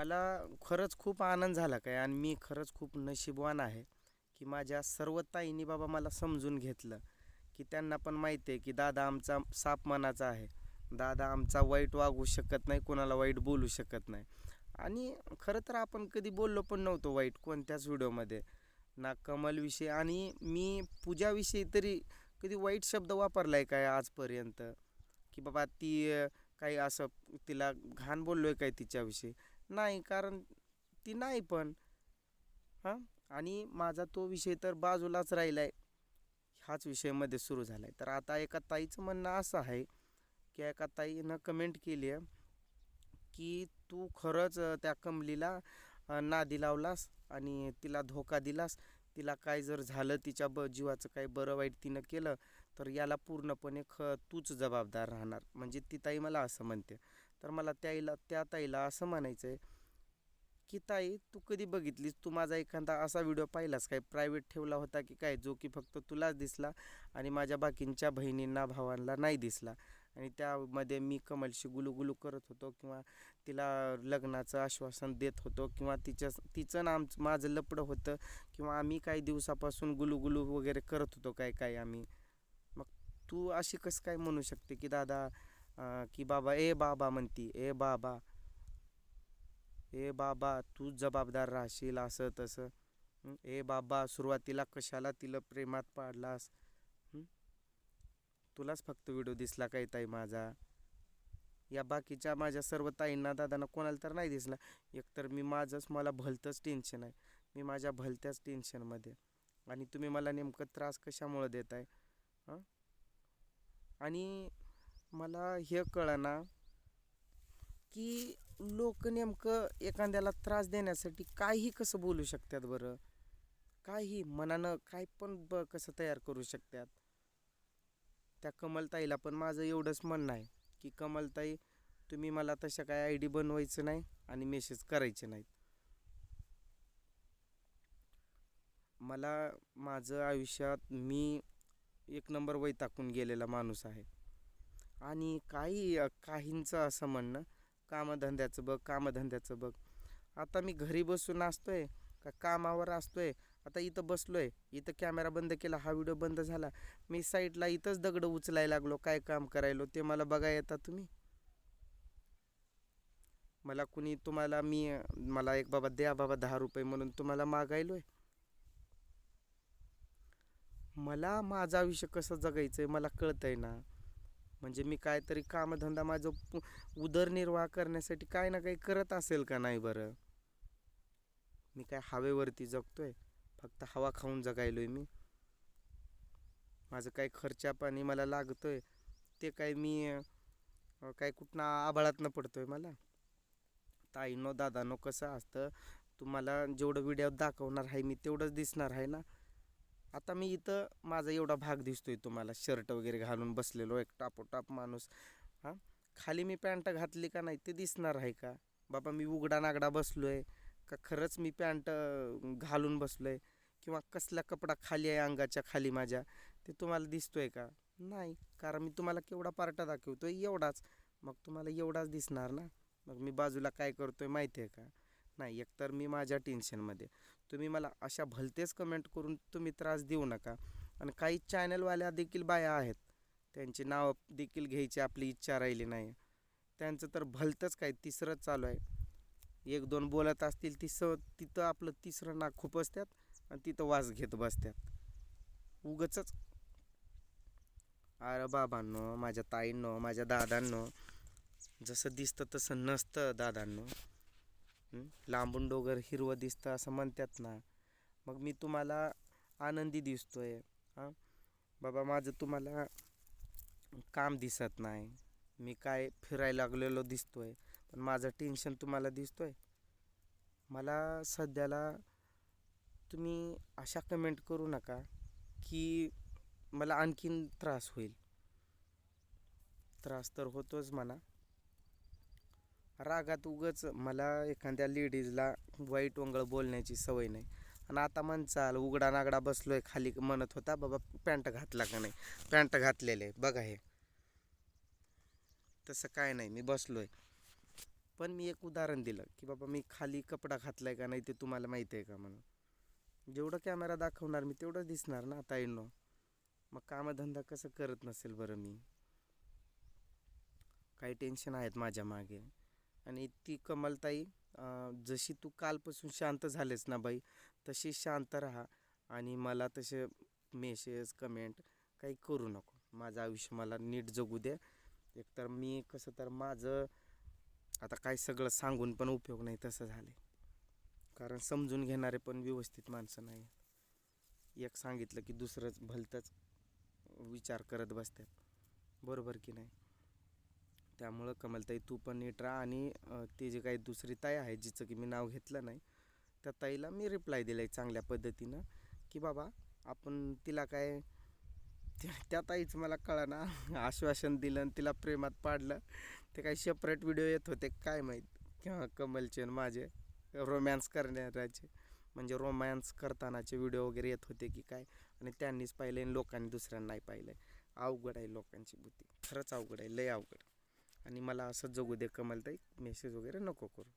मला खरंच खूप आनंद झाला काय आणि मी खरंच खूप नशीबवान आहे की माझ्या सर्व ताईंनी बाबा मला समजून घेतलं की त्यांना पण माहिती आहे की दादा आमचा साप मनाचा आहे. दादा आमचा वाईट वागू शकत नाही कोणाला वाईट बोलू शकत नाही. आणि खरं तर आपण कधी बोललो पण नव्हतो वाईट कोणत्याच व्हिडिओमध्ये. ना कमलविषयी आणि मी पूजाविषयी तरी कधी वाईट शब्द वापरला आहे काय आजपर्यंत? की बाबा ती काही असं तिला घाण बोललो आहे काय तिच्याविषयी? नाही कारण ती नाही पण. हां? आणि माझा तो विषय तर बाजूलाच राहिला आहे ह्याच विषयामध्ये सुरू झाला आहे तर आता एका ताईचं म्हणणं असं आहे की एका ताईनं कमेंट केली आहे की तू खरंच त्या कमलीला नादी लावलास आणि तिला धोका दिलास. तिला काय जर झालं तिच्या ब जीवाचं काय बरं वाईट तिनं केलं तर याला पूर्णपणे ख तूच जबाबदार राहणार. म्हणजे ती ताई मला असं म्हणते. तर मला त्याईला त्या ताईला असं म्हणायचं आहे की ताई तू कधी बघितलीस? तू माझा एखादा असा व्हिडिओ पाहिलास काय? प्रायव्हेट ठेवला होता की काय? जो की फक्त तुलाच दिसला आणि माझ्या बाकींच्या बहिणींना भावांना नाही दिसला. आणि त्यामध्ये मी कमलशी गुलुगुलू करत होतो किंवा तिला लग्नाचं आश्वासन देत होतो किंवा तिच्या तिचं ना आमचं माझं लपडं होतं किंवा आम्ही काही दिवसापासून गुलुगुलू वगैरे करत होतो काय काय आम्ही. मग तू अशी कसं काय म्हणू शकते की दादा की बाबा ए बाबा म्हणती ए बाबा ए बाबा तू जबाबदार राहशील असं तसं. ए बाबा सुरुवातीला कशाला तिला प्रेमात पाडलास? तुलाच फक्त व्हिडिओ दिसला काय ताई माझा? या बाकीच्या माझ्या सर्व ताईंना दादांना कोणाला तर नाही दिसला. एकतर मी माझंच मला भलतंच टेन्शन आहे. मी माझ्या भलत्याच टेन्शनमध्ये आणि तुम्ही मला नेमकं त्रास कशामुळं देत आहे आणि मला हे कळना की लोक नेमकं एखाद्याला त्रास देण्यासाठी काहीही कसं बोलू शकतात बरं? काही मनानं काय पण ब कसं तयार करू शकतात. त्या कमलताईला पण माझं एवढंच म्हणणं आहे की कमलताई तुम्ही मला तशा काय आय डी बनवायचं नाही आणि मेसेज करायचे नाहीत. मला माझं आयुष्यात मी एक नंबर वैताकून गेलेला माणूस आहे. आणि काही काहींचं असं म्हणणं कामधंद्याचं बघ कामधंद्याचं बघ. आता मी घरी बसून असतो आहे का कामावर असतो आहे आता इथं बसलो आहे इथं कॅमेरा बंद केला हा व्हिडिओ बंद झाला. मी साईडला इथंच दगड उचलायला लागलो काय काम करायलो ते मला बघा येता तुम्ही? मला कुणी तुम्हाला मी मला एक बाबा द्या बाबा दहा रुपये म्हणून तुम्हाला मागायलो आहे मला माझं आयुष्य कसं जगायचं आहे मला कळतंय ना. म्हणजे मी काहीतरी कामधंदा माझं उदरनिर्वाह करण्यासाठी काय ना काही करत असेल का नाही बरं? मी काय हवेवरती जगतोय? फक्त हवा खाऊन जगायलोय मी. माझं काय खर्चा पाणी मला लागतोय. ते काय मी अं, काय कुठनं न पडतोय मला. ताईनो दादानो कसं असतं? तुम्हाला जेवढं व्हिडिओ दाखवणार आहे मी तेवढंच दिसणार आहे ना? आता मी इथं माझा एवढा भाग दिसतोय तुम्हाला. शर्ट वगैरे घालून बसलेलो एक टापोटाप माणूस. हां? खाली मी पॅन्ट घातली का नाही ते दिसणार आहे का? बाबा मी उघडा नागडा बसलो आहे का खरंच मी पॅन्ट घालून बसलो आहे किंवा कसला कपडा खाली आहे अंगाच्या खाली माझ्या? ते तुम्हाला दिसतोय का? नाही. कारण मी तुम्हाला केवढा पार्टा दाखवतोय एवढाच. मग तुम्हाला एवढाच दिसणार ना? मग मी बाजूला काय करतोय माहिती आहे का? नाही एकतर मी माझ्या टेन्शनमध्ये. तुम्ही मला अशा भलतेच कमेंट करून तुम्ही त्रास देऊ नका. आणि काही चॅनलवाल्या देखील बाया आहेत. त्यांची नावं देखील घ्यायची आपली इच्छा राहिली नाही. त्यांचं तर भलतंच काय तिसरंच चालू आहे. एक दोन बोलत असतील तिसं तिथं आपलं तिसरं नाक खुपसतात आणि तिथं वास घेत बसतात उगचच. अरे बाबांनो माझ्या ताईंनो माझ्या दादांनो जसं दिसतं तसं नसतं दादांनो. लांबून डोगर हिरवं दिसतं असं म्हणतात ना. मग मी तुम्हाला आनंदी दिसतो आहे हां? बाबा माझं तुम्हाला काम दिसत नाही. मी काय फिरायला लागलेलो दिसतो आहे पण माझं टेन्शन तुम्हाला दिसतो आहे मला सध्याला तुम्ही अशा कमेंट करू नका की मला आणखीन त्रास होईल. त्रास तर होतोच म्हणा. रागात उगच मला एखाद्या लेडीजला वाईट वंगळ बोलण्याची सवय नाही. आणि आता म्हणचाल उघडा नागडा बसलो आहे खाली म्हणत होता बाबा पॅन्ट घातला का नाही? पॅन्ट घातलेले बघा हे. तसं काय नाही मी बसलो आहे पण मी एक उदाहरण दिलं की बाबा मी खाली कपडा घातला आहे का नाही ते तुम्हाला माहिती आहे का म्हणून? जेवढं कॅमेरा दाखवणार मी तेवढंच दिसणार ना आता येणं मग कामधंदा कसं करत नसेल बरं मी? काही टेन्शन आहेत माझ्या मागे. आणि ती कमलताई जशी तू कालपासून शांत झालेस ना बाई तशी शांत राहा आणि मला तसे मेसेज कमेंट काही करू नको. माझं आयुष्य मला नीट जगू दे एकतर मी कसं तर माझं आता काय सगळं सांगून पण उपयोग नाही तसं झाले कारण समजून घेणारे पण व्यवस्थित माणसं नाही एक सांगितलं की दुसरंच भलतंच विचार करत बसतात. बरोबर की नाही? त्यामुळं कमलताई तू पण नीट राहा आणि ते जे काही दुसरी ताई आहे जिचं की मी नाव घेतलं नाही त्या ताईला मी रिप्लाय दिला आहे चांगल्या पद्धतीनं की बाबा आपण तिला काय त्या- ताईचं मला कळना आश्वासन दिलं आणि तिला प्रेमात पाडलं. ते काही सेपरेट व्हिडिओ येत होते काय माहीत? किंवा कमलचे आणि माझे रोमॅन्स करण्याचे म्हणजे रोमॅन्स करतानाचे व्हिडिओ वगैरे येत होते की काय? आणि त्यांनीच पाहिले आणि लोकांनी दुसऱ्यांना नाही पाहिलं अवघड आहे लोकांची बुद्धी. खरंच अवघड आहे लय अवघड. आणि मला असं जगू दे कमलताई मेसेज वगैरे नको करू.